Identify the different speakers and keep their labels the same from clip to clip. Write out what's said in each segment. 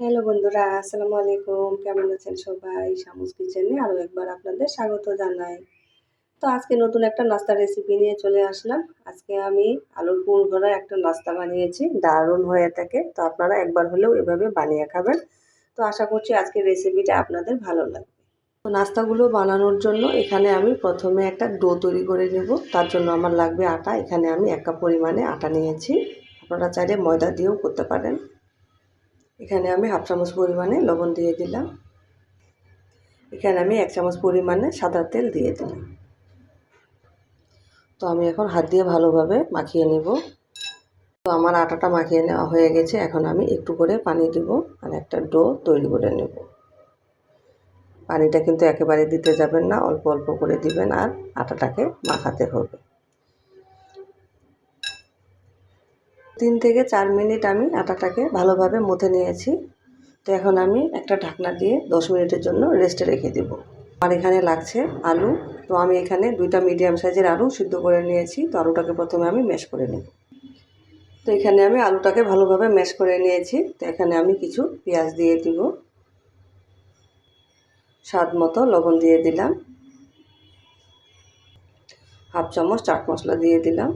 Speaker 1: Hello বন্ধুরা, আসসালামু আলাইকুম। কেমন আছেন সবাই? শামুস কিচেনে আরও একবার আপনাদের স্বাগত জানাই। তো আজকে নতুন একটা নাস্তা রেসিপি নিয়ে চলে আসলাম। আজকে আমি আলুর পুর ভরা একটা নাস্তা বানিয়েছি, দারুণ হয়ে থাকে। তো আপনারা একবার হলেও এভাবে বানিয়ে খাবেন। তো আশা করছি আজকের রেসিপিটা আপনাদের ভালো লাগবে। তো নাস্তাগুলো বানানোর জন্য এখানে আমি প্রথমে একটা ডো তৈরি করে নেব। তার জন্য আমার লাগবে আটা। এখানে আমি এক কাপ পরিমাণে আটা নিয়েছি। আপনারা চাইলে ময়দা দিয়েও করতে পারেন। এখানে আমি হাফ চামচ পরিমাণে লবণ দিয়ে দিলাম। এখানে আমি এক চামচ পরিমাণে সাদা তেল দিয়ে দিলাম। তো আমি এখন হাত দিয়ে ভালোভাবে মাখিয়ে নেব। তো আমার আটাটা মাখিয়ে নেওয়া হয়ে গেছে। এখন আমি একটু করে পানি দিব আর একটা ডো তৈরি করে নেব। পানিটা কিন্তু একেবারে দিতে যাবেন না, অল্প অল্প করে দিবেন আর আটাটাকে মাখাতে হবে। তিন থেকে চার মিনিট আমি আটাটাকে ভালোভাবে মথে নিয়েছি। তো এখন আমি একটা ঢাকনা দিয়ে দশ মিনিটের জন্য রেস্টে রেখে দেব। আর এখানে লাগছে আলু। তো আমি এখানে দুইটা মিডিয়াম সাইজের আলু সিদ্ধ করে নিয়েছি। তো আলুটাকে প্রথমে আমি ম্যাশ করে নেব। তো এখানে আমি আলুটাকে ভালোভাবে ম্যাশ করে নিয়েছি। তো এখানে আমি কিছু পেঁয়াজ দিয়ে দিব। স্বাদ মতো লবণ দিয়ে দিলাম। হাফ চামচ চাট মশলা দিয়ে দিলাম।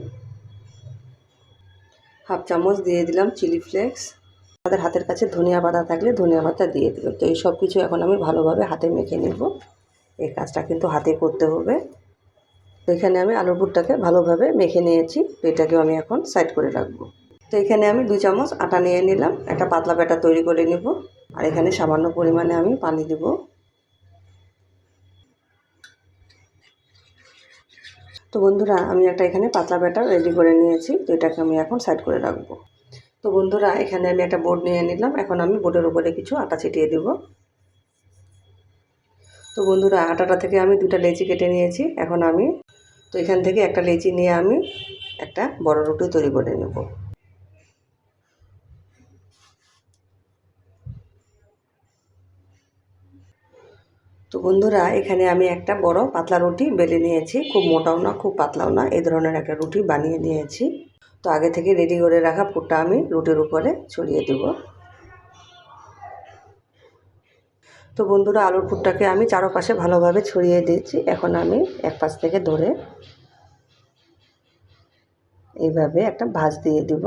Speaker 1: হাফ চামচ দিয়ে দিলাম চিলি ফ্লেক্স। আমাদের হাতের কাছে ধনিয়া পাতা থাকলে ধনিয়া পাতা দিয়ে দিলাম তো এই সব কিছু এখন আমি ভালোভাবে হাতে মেখে নেব। এই কাজটা কিন্তু হাতে করতে হবে। তো এখানে আমি আলুর পুরটাকে ভালোভাবে মেখে নিয়েছি। তো এটাকেও আমি এখন সাইড করে রাখব। তো এখানে আমি দুই চামচ আটা নিয়ে নিলাম। একটা পাতলা ব্যাটা তৈরি করে নেব। আর এখানে সামান্য পরিমাণে আমি পানি দেব। তো বন্ধুরা, আমি একটা এখানে পাতলা ব্যাটার রেডি করে নিয়েছি, তো এটাকে আমি এখন সাইড করে রাখব। তো বন্ধুরা, এখানে আমি একটা বোর্ড নিয়ে নিলাম, এখন আমি বোর্ডের উপরে কিছু আটা ছিটিয়ে দেব। তো বন্ধুরা, আটাটা থেকে আমি দুটা লেচি কেটে নিয়েছি, এখন আমি, তো এখান থেকে একটা লেচি নিয়ে আমি একটা বড় রুটি তৈরি করে নেব। তো বন্ধুরা, এখানে আমি একটা বড় পাতলা রুটি বেলে নিয়েছি। খুব মোটাও না, খুব পাতলাও না এই ধরনের একটা রুটি বানিয়ে নিয়েছি। তো আগে থেকে রেডি করে রাখা পুরটা আমি রুটির উপরে ছড়িয়ে দেব। তো বন্ধুরা, আলুর পুরটাকে আমি চারোপাশে ভালোভাবে ছড়িয়ে দিয়েছি। এখন আমি এক পাশ থেকে ধরে এইভাবে একটা ভাজ দিয়ে দিব।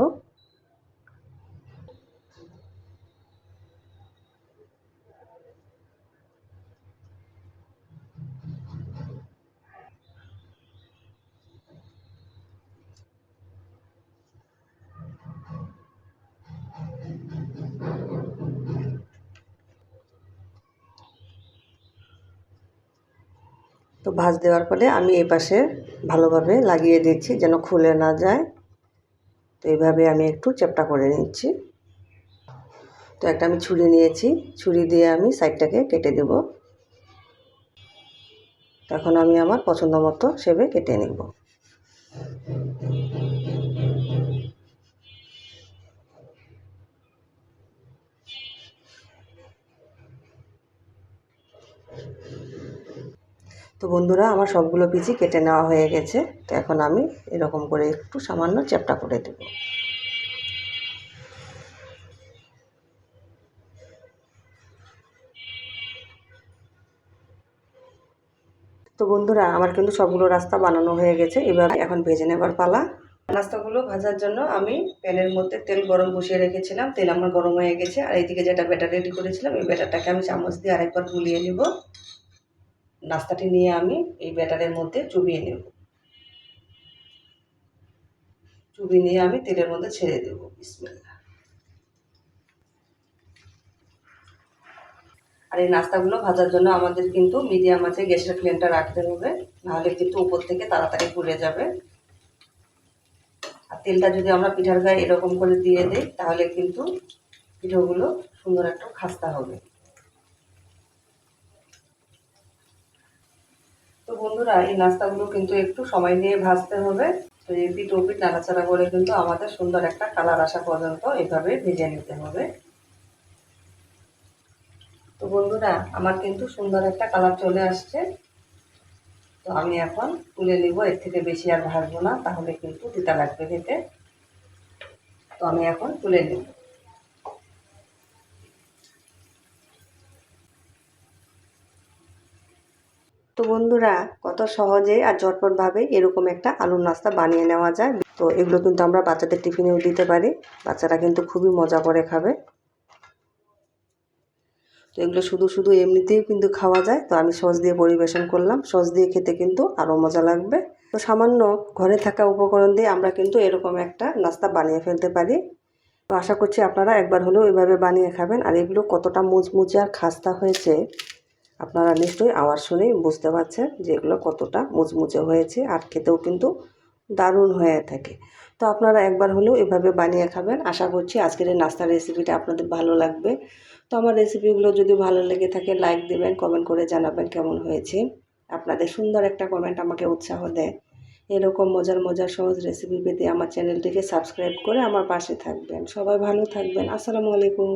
Speaker 1: তো ভাজ দেওয়ার পরে আমি এই পাশে ভালোভাবে লাগিয়ে দিচ্ছি যেন খুলে না যায়। তো এইভাবে আমি একটু চ্যাপটা করে নিচ্ছি। তো একটা আমি ছুরি নিয়েছি, ছুরি দিয়ে আমি সাইডটাকে কেটে দেব। তখন আমি আমার পছন্দ মতো সেবে কেটে নেব। তো বন্ধুরা, আমার সবগুলো পিচি কেটে নেওয়া হয়ে গেছে। তো এখন আমি এরকম করে একটু সামান্য চ্যাপটা করে দেব। তো বন্ধুরা, আমার কিন্তু সবগুলো রাস্তা বানানো হয়ে গেছে। এবার এখন ভেজে নেবার পালা। নাস্তাগুলো ভাজার জন্য আমি প্যানের মধ্যে তেল গরম বসিয়ে রেখেছিলাম। তেল আমার গরম হয়ে গেছে। আর এইদিকে যেটা ব্যাটার রেডি করেছিলাম, এই ব্যাটারটাকে আমি চামচ দিয়ে আরেকবার গুলিয়ে নিব। নাস্তাটি নিয়ে আমি এই ব্যাটারের মধ্যে চুবিয়ে নেব। চুবিয়ে নিয়ে আমি তেলের মধ্যে ছেড়ে দেব। বিসমিল্লা আর এই নাস্তাগুলো ভাজার জন্য আমাদের কিন্তু মিডিয়াম আছে, গ্যাসের ফ্লেমটা রাখতে হবে, নাহলে কিন্তু উপর থেকে তাড়াতাড়ি পুড়ে যাবে। আর তেলটা যদি আমরা পিঠার গায়ে এরকম করে দিয়ে দিই, তাহলে কিন্তু পিঠোগুলো সুন্দর একটা খাস্তা হবে। তো বন্ধুরা, এই নাস্তাগুলো কিন্তু একটু সময় নিয়ে ভাজতে হবে। তো এই পিঠ ও নাড়াচাড়া করে কিন্তু আমাদের সুন্দর একটা কালার আসা পর্যন্ত এভাবে ভেজে নিতে হবে। তো বন্ধুরা, আমার কিন্তু সুন্দর একটা কালার চলে আসছে। তো আমি এখন তুলে নিব, এর থেকে বেশি আর ভাজবো না, তাহলে কিন্তু তিতা লাগবে খেতে। তো আমি এখন তুলে নেব। তো বন্ধুরা, কত সহজে আর ঝটপটভাবে এরকম একটা আলুর নাস্তা বানিয়ে নেওয়া যায়। তো এগুলো কিন্তু আমরা বাচ্চাদের টিফিনেও দিতে পারি। বাচ্চারা কিন্তু খুবই মজা করে খাবে। তো এগুলো শুধু শুধু এমনিতেই কিন্তু খাওয়া যায়। তো আমি সস দিয়ে পরিবেশন করলাম। সস দিয়ে খেতে কিন্তু আরও মজা লাগবে। তো সামান্য ঘরে থাকা উপকরণ দিয়ে আমরা কিন্তু এরকম একটা নাস্তা বানিয়ে ফেলতে পারি। তো আশা করছি আপনারা একবার হলেও এভাবে বানিয়ে খাবেন। আর এগুলো কতটা মুচমুচে আর খাস্তা হয়েছে আপনারা নিশ্চয়ই আওয়াজ শুনেই বুঝতে পারছেন যে এগুলো কতটা মুচমুচে হয়েছে আর খেতেও কিন্তু দারুণ হয়ে থাকে। তো আপনারা একবার হলেও এভাবে বানিয়ে খাবেন। আশা করছি আজকের এই নাস্তার রেসিপিটা আপনাদের ভালো লাগবে। তো আমার রেসিপিগুলো যদি ভালো লেগে থাকে লাইক দেবেন কমেন্ট করে জানাবেন কেমন হয়েছে। আপনাদের সুন্দর একটা কমেন্ট আমাকে উৎসাহ দেয়। এরকম মজার মজার, সহজ রেসিপি পেতে আমার চ্যানেলটিকে সাবস্ক্রাইব করে আমার পাশে থাকবেন। সবাই ভালো থাকবেন। আসসালামু আলাইকুম।